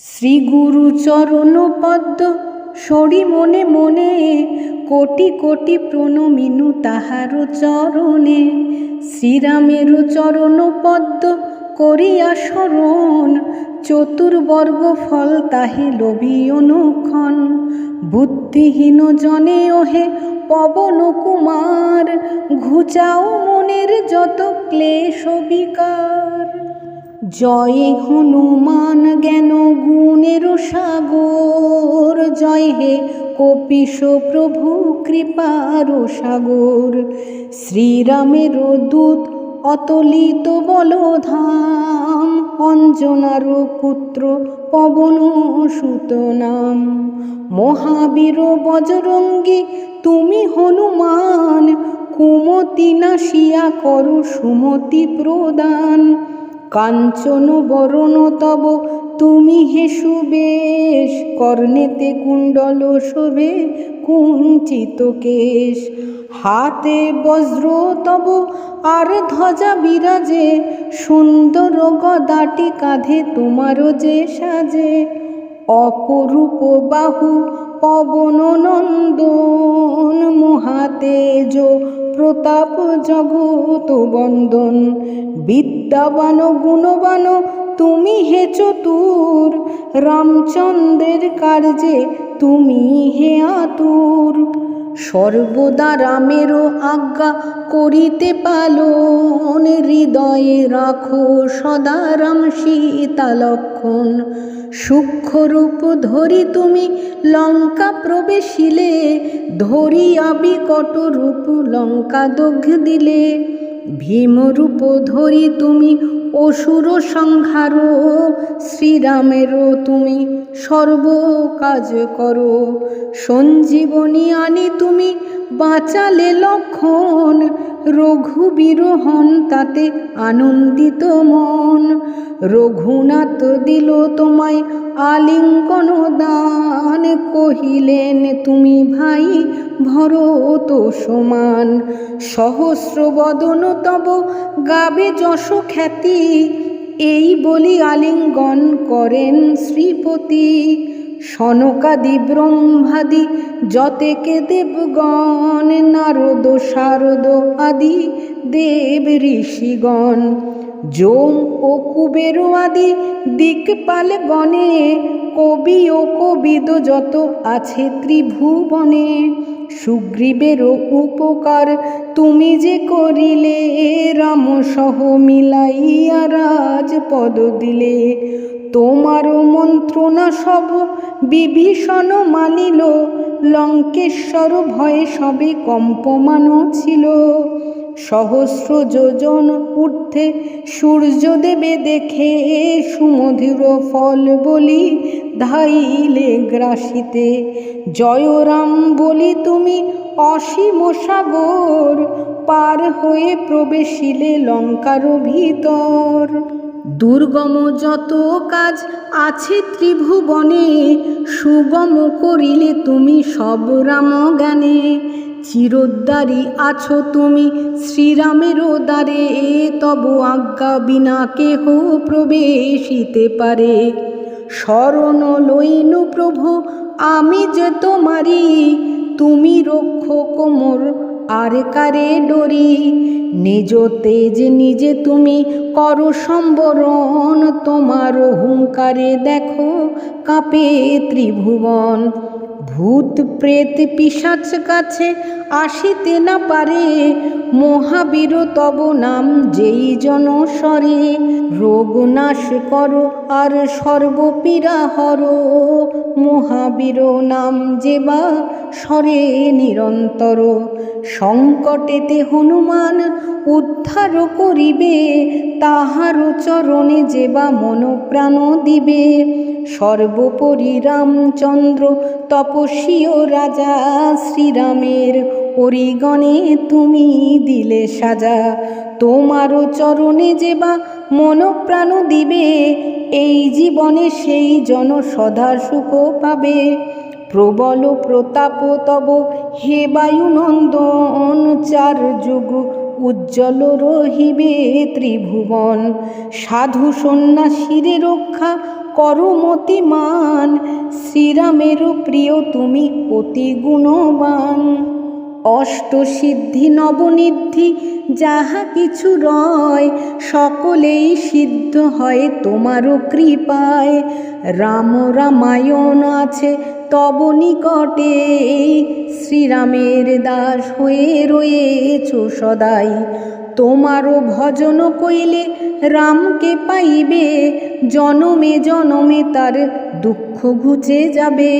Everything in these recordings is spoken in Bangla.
শ্রী গুরু চরণ পদ্ম সরি মনে মনে, কোটি কোটি প্রণমিনু তাহার চরণে। শ্রীরামের চরণ পদ্ম করিয়া স্মরণ চতুর্বর্গ ফল তাহে লোভী অনুক্ষণ। বুদ্ধিহীন জনে ওহে পবন কুমার, ঘুচাও মনের যত ক্লেশ বিকার জয় হনুমান জ্ঞান গুণের সাগর, জয় হে কপিশ প্রভু কৃপার সাগর। শ্রীরামের দূত অতলিত বলধাম, অঞ্জনার পুত্র পবন সুত নাম মহাবীর বজরঙ্গী, তুমি হনুমান, কুমতি নাশিয়া করো সুমতি প্রদান। কাঞ্চন বরণ তব, তুমি হে সুবেশ কর্ণেতে কুণ্ডল শোভে কুঞ্চিত কেশ। হাতে বজ্র তব, আর ধ্বজা বিরাজে, সুন্দর গদাটি কাঁধে তোমারও যে সাজে। অপরূপ বাহু পবন নন্দন, মহাতেজ প্রতাপ জগত বন্দন। বিদ্যাবান, গুণবান, তুমি হে চতুর। রামচন্দ্রের কার্যে তুমি হে আতুর। সর্বদা রামেরও আজ্ঞা করিতে পালন, হৃদয়ে রাখো সদা রাম সীতা লক্ষণ সূক্ষ্মরূপ ধরি তুমি লঙ্কা প্রবেশিলে ধরিয়া বিকট রূপ লঙ্কা দগ্ধ দিলে। ভীমরূপ ধরি তুমি, অসুর সংহার, শ্রীরামেরও তুমি, সর্ব কাজ করো। সঞ্জীবনী আনি তুমি, বাঁচালে লক্ষণ রঘুবীর হন তাতে আনন্দিত মন। রঘুনাথ দিল তোমায় আলিঙ্গন দান কহিলেন, তুমি ভাই ভরত সমান। সহস্র বদন তব গাবে যশ খ্যাতি। এই বলি আলিঙ্গন করেন শ্রীপতি। সনকাদি ব্রহ্মাদি যতেকে দেবগণ, নারদ, শারদ আদি, দেব ঋষিগণ। যোম ও কুবের আদি দিকপাল গণে কবি ও কবিদ যত আছে ত্রিভুবনে সুগ্রীবেরও উপকার তুমি যে করিলে, রাম সহ মিলাইয়া রাজ পদ দিলে। তোমারও মন্ত্রণা সব বিভীষণ মানিল, লঙ্কেশ্বর ভয়ে সবে কম্পমান ছিল। সহস্র যোজন ঊর্ধ্বে সূর্যদেবে দেখে সুমধুর ফল বলি ধাইলে গ্রাসিতে, জয়রাম বলি তুমি অসীম সাগর, পার হয়ে প্রবেশিলে লঙ্কার ভিতর। দুর্গম যত কাজ আছে ত্রিভুবনে, সুগম করিলে তুমি সব রাম জ্ঞানে চিরোদ্দারি আছো তুমি, শ্রীরামের দ্বারে তব আজ্ঞা বিনা কেহ প্রবেশিতে পারে। শরণ লইনু প্রভু, আমি যে তোমারি তুমি রক্ষ কোমর আর কারে ডরি? নিজ তেজ নিজে তুমি, কর সম্বরণ, তোমার হুঙ্কারে দেখো কাঁপে ত্রিভুবন। ভূত প্রেত পিসাচ কাছে আসিতে না পারে। মহাবীর তব নাম যেই জন সরে রোগ নাশ করো আর সর্বপীড়া হর মহাবীর নাম যে বা সরে নিরন্তর, সংকটেতে হনুমান উদ্ধার করিবে, তাহার চরণে যে বা মনপ্রাণ দিবে। সর্বোপরি রামচন্দ্র তপস্বীয় রাজা শ্রীরামের অরিগণে তুমি দিলে সাজা। তোমারও চরণে যে বা মনপ্রাণ দিবে, এই জীবনে সেই জন সদা সুখ পাবে। প্রবল প্রতাপ তব হে বায়ুনন্দন, চার যুগ উজ্জ্বল রহিবে ত্রিভুবন। সাধু সন্ন্যাসীরে রক্ষা করমতিমান শ্রীরামেরও প্রিয় তুমি অতি গুণবান। অষ্টসিদ্ধি নবনিদ্ধি যাহা কিছু রয়, সকলেই সিদ্ধ হয় তোমারও কৃপায়। রাম রামায়ণ আছে তব নিকটে, শ্রীরামের দাস হয়ে রয়েছ সদাই। তোমারও ভজন কইলে রামকে পাইবে, জনমে জনমে তার দুঃখ ঘুচে যাবে।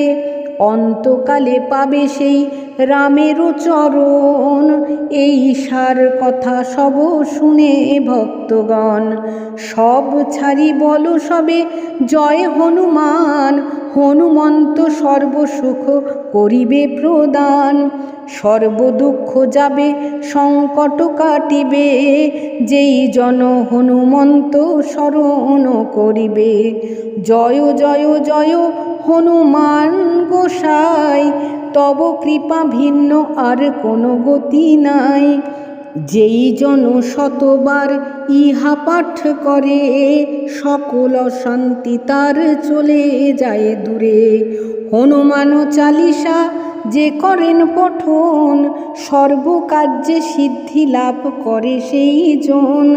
অন্তকালে পাবে সেই রামেরও চরণ। এই সার কথা সব শুনে ভক্তগণ, সব ছাড়ি বলো সবে, জয় হনুমান। হনুমন্ত সর্বসুখ করিবে প্রদান। সর্বদুঃখ যাবে, সংকট কাটিবে। যেই জন হনুমন্ত স্মরণ করিবে, জয় জয় জয় হনুমান গোসাই, তব কৃপা ভিন্ন আর কোনো গতি নাই। যেই জন শতবার ইহা পাঠ করে, সকল শান্তি তার চলে যায় দূরে। হনুমান চালিসা যে করেন পঠন, সর্বকার্যে সিদ্ধি লাভ করে সেই জন।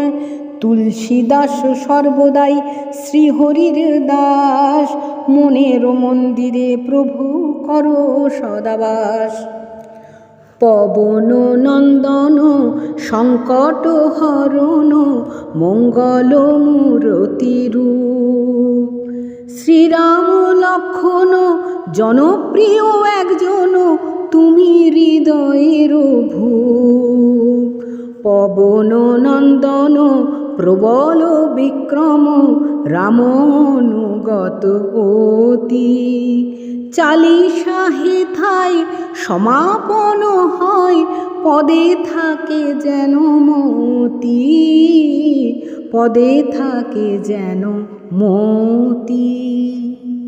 তুলসীদাস সর্বদাই শ্রীহরির দাস। মনের মন্দিরে প্রভু কর সদাবাস। পবন নন্দন সংকট হরণ মঙ্গল মূরতিরূপ। শ্রীরাম লক্ষণ জনপ্রিয় একজন, তুমি হৃদয়ের ভূপ পবন নন্দন প্রবল বিক্রম রামনুগত অতি। চালিশা হেথায় সমাপন হয়, পদে থাকে যেন মতি। পদে থাকে যেন মতি।